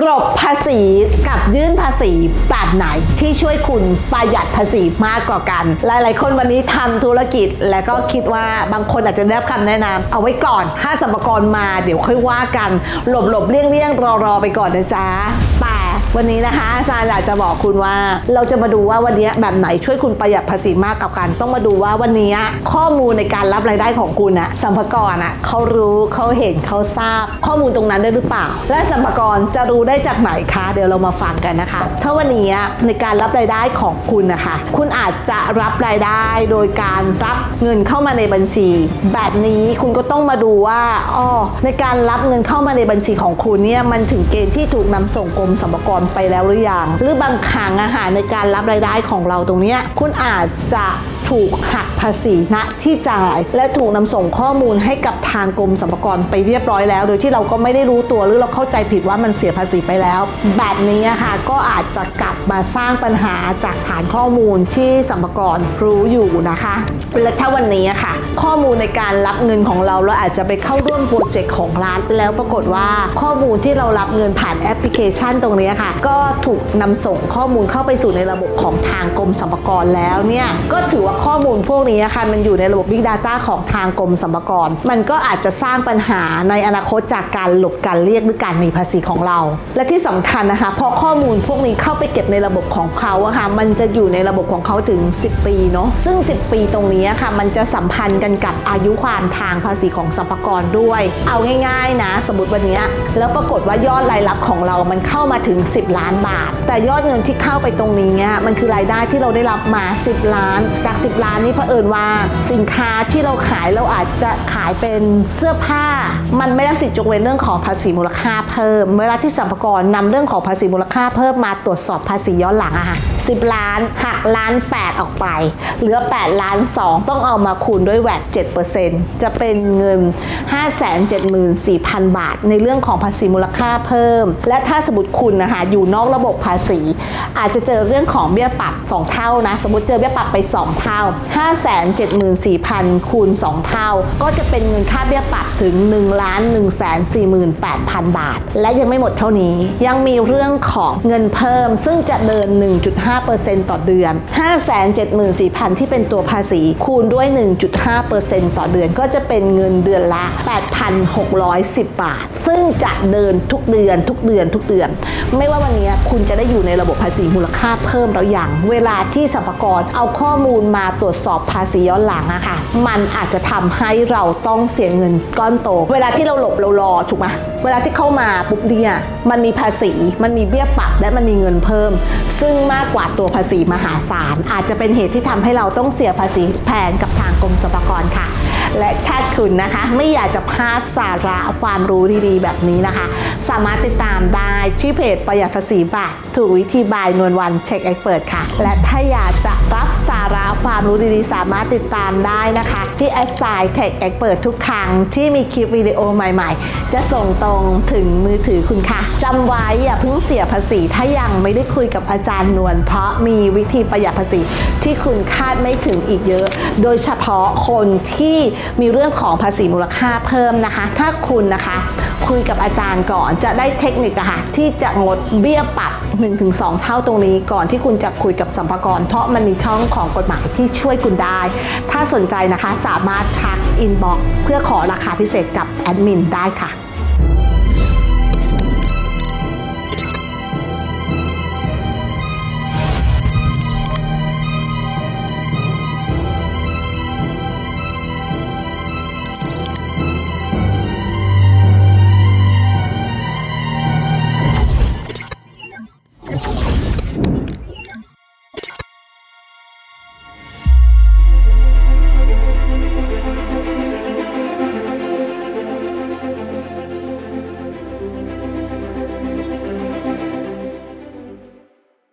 กลบภาษีกับยื่นภาษีแบบไหนที่ช่วยคุณประหยัดภาษีมากกว่ากัน หลาย ๆ คนวันนี้ทำธุรกิจ และก็คิดว่าบางคนอาจจะได้รับคำแนะนำเอาไว้ก่อน ถ้าสรรพากรมาเดี๋ยวค่อยว่ากัน หลบหลบๆเลี่ยงเลี่ยงรอรอๆไปก่อนนะจ๊ะแต่ วันนี้นะคะอาจารย์อยากจะบอกคุณว่า เราจะมาดูว่าวันนี้แบบไหนช่วยคุณประหยัดภาษีมากกว่ากันต้องมาดูว่าวันนี้ข้อมูลในการรับรายได้ของคุณอะสัมภารอะเขารู้เขาเห็นเขาทราบ ข้อมูลตรงนั้นได้หรือเปล่า และสัมภากรจะรู้ได้จากไหนคะเดี๋ยวเรามาฟังกันนะคะถ้าวันนี้ในการรับรายได้ของคุณนะคะ คุณอาจจะรับรายได้โดยการรับเงินเข้ามาในบัญชี แบบนี้คุณก็ต้องมาดูว่าอ๋อในการรับเงินเข้ามาในบัญชีของคุณเนี่ยมันถึงเกณฑ์ที่ถูกนำส่งกรมสรรพากรไปแล้วหรือยังหรือบางครั้งอาหารในการรับรายได้ของเราตรงเนี้ยคุณอาจจะ ถูกหักภาษีณที่จ่าย และถูกนำส่งข้อมูลให้กับทางกรมสรรพากรไปเรียบร้อยแล้ว โดยที่เราก็ไม่ได้รู้ตัวหรือเราเข้าใจผิดว่ามันเสียภาษีไปแล้ว แบบนี้ค่ะก็อาจจะกลับมาสร้างปัญหาจากฐานข้อมูลที่สรรพากรรู้อยู่นะคะและถ้าวันนี้ค่ะ ข้อมูลในการรับเงินของเราเราอาจจะไปเข้าร่วมโปรเจกต์ของรัฐแล้วปรากฏว่าข้อมูลที่เรารับเงินผ่านแอปพลิเคชันตรงนี้ค่ะ ก็ถูกนำส่งข้อมูลเข้าไปสู่ในระบบของทางกรมสรรพากรแล้วเนี่ยก็ถือว่าข้อมูลพวกนี้ค่ะมันอยู่ในระบบ Big Data ของทางกรมสรรพากร มันก็อาจจะสร้างปัญหาในอนาคตจากการหลบการเรียกหรือการหนีภาษีของเรา และที่สำคัญนะคะพอข้อมูลพวกนี้เข้าไปเก็บในระบบของเขาอะค่ะมันจะอยู่ในระบบของเขาถึง 10 ปีเนาะซึ่ง 10 ปีตรงนี้ค่ะมันจะสัมพันธ์กันกับอายุความทางภาษีของสรรพากรด้วย เอาง่ายๆนะสมมติวันนี้แล้วปรากฏว่ายอดรายรับของเรามันเข้ามาถึง 10 ล้านบาท แต่ยอดเงินที่เข้าไปตรงนี้เนี่ยมันคือรายได้ที่เราได้รับมา 10 ล้านจาก10ล้านนี้เผอิญว่าสินค้าที่เราขายเราอาจจะขายเป็นเสื้อผ้า มันไม่ได้สิทธิ์ยกเว้นเรื่องของภาษีมูลค่าเพิ่ม เวลาที่สรรพากรนำเรื่องของภาษีมูลค่าเพิ่มมาตรวจสอบภาษีย้อนหลังอะค่ะ10ล้านหักล้าน 8 ออกไป เหลือ 8 ล้าน 2 ต้องเอามาคูณด้วยแวด7%จะเป็นเงิน 574,000 บาท ในเรื่องของภาษีมูลค่าเพิ่ม และถ้าสมมติคุณนะคะอยู่นอกระบบภาษี อาจจะเจอเรื่องของเบี้ยปรับ 2 เท่านะ สมมติเจอเบี้ยปรับไป 2 เท่า574,000 คูณ 2 เท่า ก็จะเป็นเงินค่าเบี้ยปรับถึง 1 1 4 8 0 0 0 บาท และยังไม่หมดเท่านี้ ยังมีเรื่องของเงินเพิ่ม ซึ่งจะเดิน 1.5%ต่อเดือน 574,000 ที่เป็นตัวภาษี คูณด้วย 1.5%ต่อเดือนก็จะเป็นเงินเดือนละ 8,610 บาท ซึ่งจะเดินทุกเดือนทุกเดือนทุกเดือน ไม่ว่าวันนี้คุณจะได้อยู่ในระบบภาษีมูลค่าเพิ่มแล้วอย่าง เวลาที่สรรพากรเอาข้อมูลมาตรวจสอบภาษีย้อนหลังอะค่ะ มันอาจจะทำให้เราต้องเสียเงินก้อนโต เวลาที่เราหลบเรารอถูกไหมเวลาที่เข้ามาปุ๊บเนี่ยมันมีภาษี มันมีเบี้ยปรับและมันมีเงินเพิ่ม ซึ่งมากกว่าตัวภาษีมหาศาล อาจจะเป็นเหตุที่ทำให้เราต้องเสียภาษีแพงกับทางกรมสรรพากรค่ะ และถ้าคุณนะคะ ไม่อยากจะพลาดสาระความรู้ดีๆ แบบนี้นะคะ สามารถติดตามได้ที่เพจประหยัดภาษีบาทถูกวิธีบายนวลวันเช็คเอ็กเปิดค่ะ และถ้าอยากจะรับสาระความความรู้ดีๆ สามารถติดตามได้นะคะ ที่แอดไซน์เทคเอ็กเปิดทุกครั้งที่มีคลิปวิดีโอใหม่ๆ จะส่งตรงถึงมือถือคุณค่ะจำไว้อย่าเพิ่งเสียภาษีถ้ายังไม่ได้คุยกับอาจารย์นวลเพราะมีวิธีประหยัดภาษีที่คุณคาดไม่ถึงอีกเยอะ โดยเฉพาะคนที่มีเรื่องของภาษีมูลค่าเพิ่มนะคะ ถ้าคุณนะคะ คุยกับอาจารย์ก่อนจะได้เทคนิคอะค่ะที่จะงดเบี้ยปรับ 1-2 เท่าตรงนี้ก่อนที่คุณจะคุยกับสัมภากรเพราะมันมีช่องของกฎหมายที่ช่วยคุณได้ ถ้าสนใจนะคะสามารถทักอินบ็อกเพื่อขอราคาพิเศษกับแอดมินได้ค่ะ